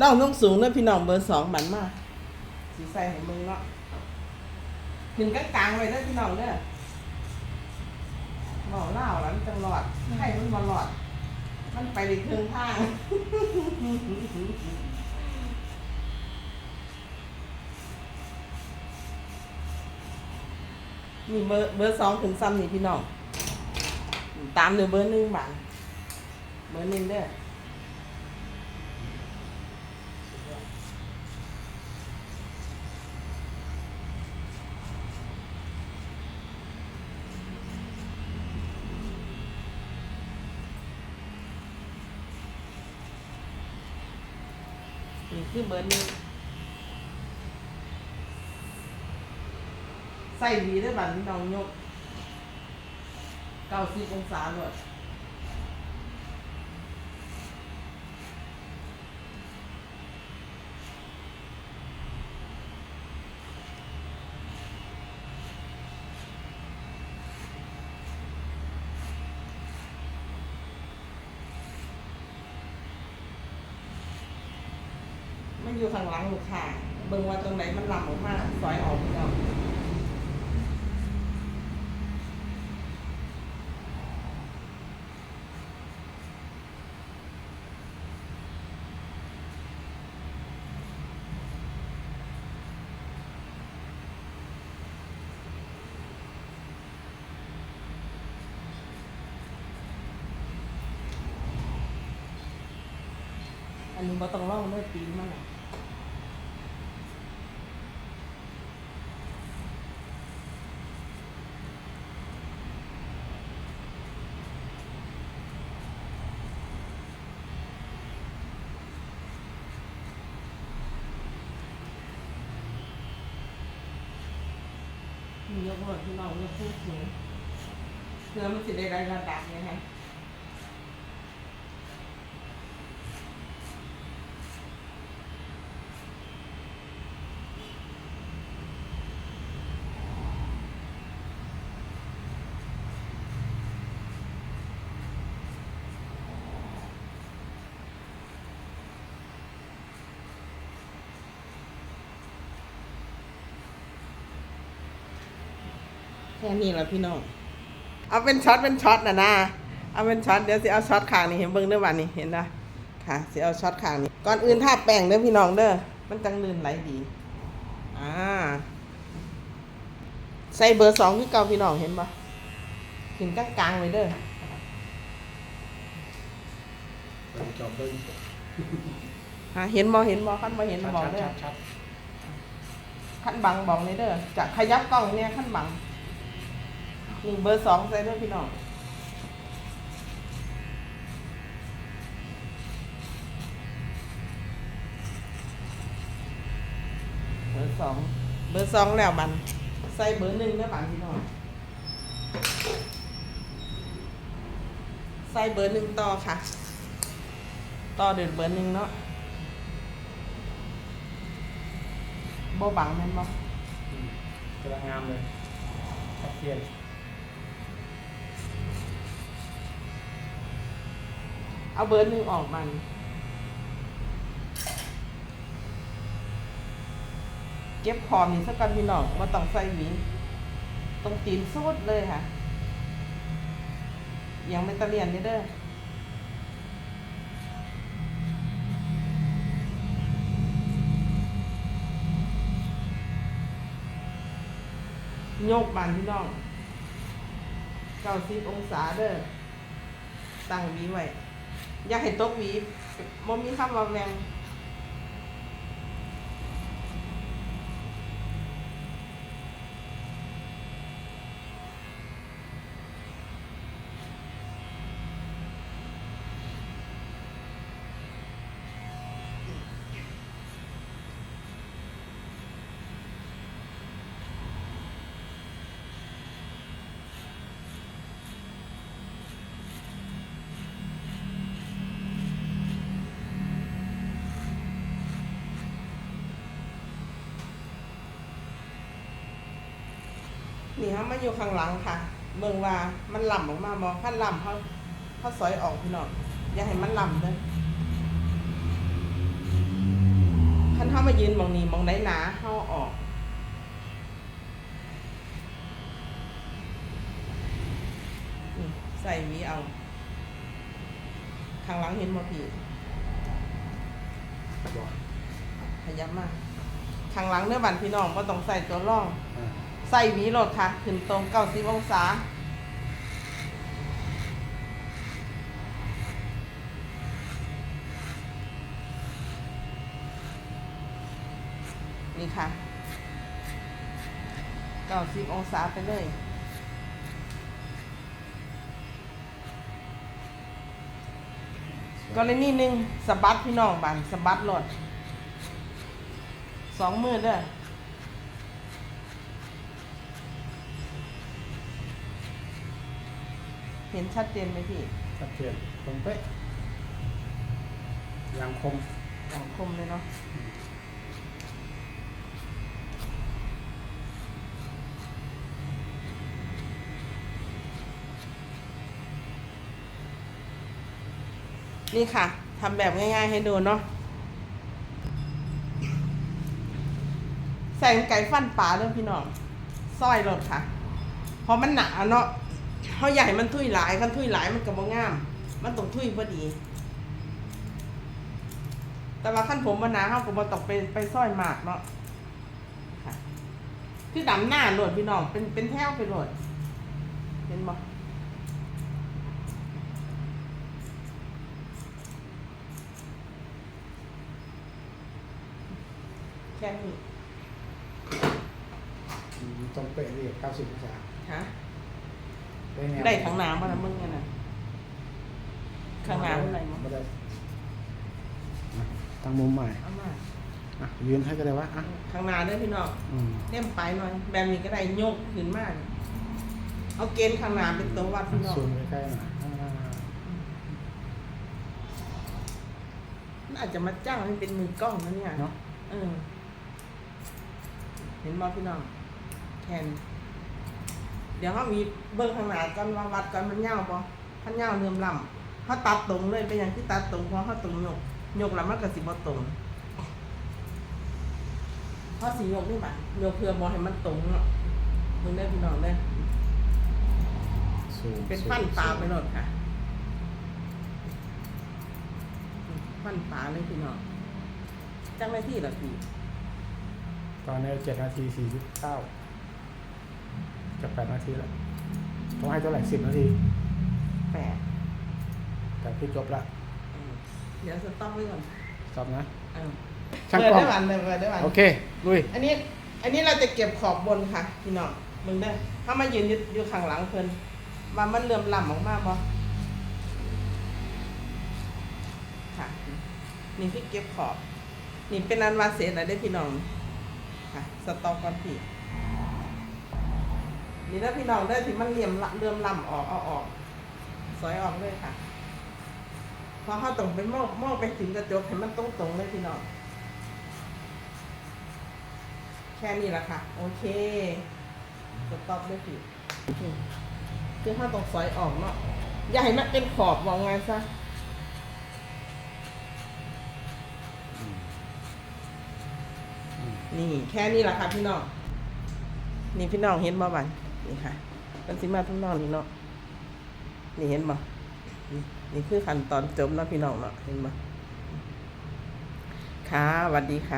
น้องต้องสูงเด้อพี่น้องเบอร์สองบันมากสีใส่ให้มึงเนาะถึงกลางๆไว้ด้อพี่น้องเด้อบอเล่าแล้วมันจังหลอดไข่มันบ่หลอด มันไปในครึ่องทาง นี่เบอร์เบอร์สองถึงซ้ำนี่พี่น้อง ตามด้วยเบอร์หนึ่งบาทเบอร์หนึ่งเด้อ คือเบอร์หนึ่งใส่ดีได้อบัตรพี่น้องยกเก้าสิบองศาเลย มันอยู่ข้างหลังลูกค้าเบิ่งว่าตรงไหนมันหลำออกมาซอยออกพี่น้องอันนี้บ่ต้องลองด้วยปีมันน่ะมี ยกรถที่เรายกพูดถึงเพื่อมันสิได้รายระดับไงฮะ ค่นี้แหละพี่น้อง เอาเป็นช็อตเป็นช็อตนะนะเอาเป็นช็อตเดี๋ยวสิเอาช็อตขางนี่เห็นเบิ้งเด้อวันนี้เห็นนะค่ะสิเอาช็อตขางนี่ก่อนอื่นทาแป้งเด้อพี่น้องเด้อมันจังลื่นไหลดีอ่าใส่เบอร์สองคือเก่าพี่น้องเห็นปะขึ้นกลางๆไว้เด้อจอบเบิ้งฮะเห็นบ่เห็นบ่ขั้นบ่เห็นชัดบอกชัดเด้อชัดชัดขั้นบังบอกเลยเด้อจะขยับกล้องเนี่ยขั้นบัง นี่เบอร์สองใส่ด้อพี่น้องเบอร์สองเบอร์สองแล้วบันใส่เบอร์หนึ่งเด้อบันพี่น้องใส่เบอร์หนึ่งต่อค่ะ ต่อเดินเบอร์หนึ่งเนาะโบบังแม่นบ่กำลังงามเลยชัดเจน เอาเบอร์หนึ่งออกมัน เก็บพรอมนี่สักกันพี่น้องว่าต้องใส่หวีต้องตีนสุดเลยค่ะ ยังไม่ตะเลียนนี่เด้อโยกบานพี่น้องเก้าสิบองศาเด้อตั้งวีไว้ อยากให้ตกหวีบ่มีคำว่าแรง นี่ฮะมาอยู่ข้างหลังค่ะ เบิ่งว่ามันล่ำออกมาบ่ขั้นล่ำเขาเขาซอยออกพี่น้องอย่าให้มันล่ำเด้อยืนหมองนี้หมองไหนหนาเข้าออกนี่ใส่หวีเอา ข้างหลังเห็นบ่พี่บอกขยับมาข้างหลังเนื้อบันพี่น้องก็ต้องใส่ตัวร่องอ่า ใส่หวีโหลดค่ะ ขึ้นตรงเก้าสิบองศา นี่ค่ะเก้าสิบองศาไปเลยกรณีหนึ่งสะบัดพี่น้องบันสะบัดโหลดสองมือเด้อ เห็นชัดเจนไหมพี่ชัดเจนตรงเป๊ะยางคมสังคมเลยเนาะนี่ค่ะทำแบบง่ายๆให้ดูเนาะใส่ไก่ฟันปลาเรื่องพี่น้องซอยรถค่ะ เพราะมันหนาเนาะ เขาใหญ่มันทุยหลายคันทุยหลายมันก็บ่งาม มันต้องทุยพอดี แต่ว่าขั้นผมมาหนาเขาก็บ่ต้องไปไปซอยมากเนาะค่ะคือดำหน้าโหลดพี่น้องเป็นเป็นแถวไปโหลดเห็นบ่แค่นี้อืมตรงเป๊ะเลยเก้าสิบองศาฮะได้ แนวได้ข้างหน้ามาแล้วมึงกันน่ะข้างหน้าเท่าไหร่มั้งไม่ได้อะตั้งมุมใหม่เอามาอะยืนให้ก็ได้วะอะข้างหน้าเด้อพี่น้องอืมเล่มไปหน่อย แบบนี้ก็ได้โยกขึ้นมาก เอาเกณฑ์ข้างหน้าเป็นตัววัดพี่น้องซูมใกล้ๆหน่อยอ่ามันอาจจะมาจ้างให้เป็นมือกล้องนะเนี่ย เนาะเออเห็นบอพี่น้องแทน เดี๋ยวเขามีเบิ้งข้างหน้าก่อนว่าวัดก่อนมันเงาบ่พันเงาเรื่มลำเขาตัดตรงเลยเป็นอย่างที่ตัดตรงเพราะเขาตรงยกยกแล้วมันก็สิบ่ตรงเพราะสียกนี่บัดยกเพื่อบอให้มันตรงเนาะมึงได้อพี่น้องได้อซูมเป็นซูมฟันปลาซูมไปหมดค่ะฟันปลาเลยพี่น้องจังไรที่ละพี่ตอนนี้เจ็ดนาทีสี่สิบเก้า จะแปดนาทีแล้วต้องให้เท่าไหร่สิบนาทีแปดแต่พี่จบละเออเดี๋ยวสต็อกไว้ก่อนจบนะเออช่างเปิดกล้องได้วันเลยเปิดได้วัน โอเคลุยอันนี้อันนี้เราจะเก็บขอบบนค่ะพี่น้องมึงได้อถ้ามายืนอยู่อยู่ข้างหลังเพิ่นว่ามันเลื่อมล้ำออกมาบ่ค่ะ นี่คือเก็บขอบ นี่เป็นอันวาเสร็จแล้วได้อพี่น้องค่ะ สต็อกก่อนพี่ นี่ถ้าพี่น้องได้อที่มันเหลี่ยมละเลื่มลำออกเอาออกสอยออกเลยค่ะพราะเขาต้องไปมองมองไปถึงกระจกให้มันตรงตรงเลยพี่น้องแค่นี้แหละค่ะ โอเคสต็อปด้วยพี่อืมคือถ้าต้องซอยออกเนาะอย่าให้มันเป็นขอบวางไงซะนี่แค่นี้แหละค่ะพี่น้อง นี่พี่น้องเห็นบ่บัน นี่ค่ะวันสิมาทั้งนองนี่เนาะนี่เห็นบ่นี่นี่คือขั้นตอนจบเนาะพี่น้องเนาะเห็นบ่ค่ะสวัสดีค่ะ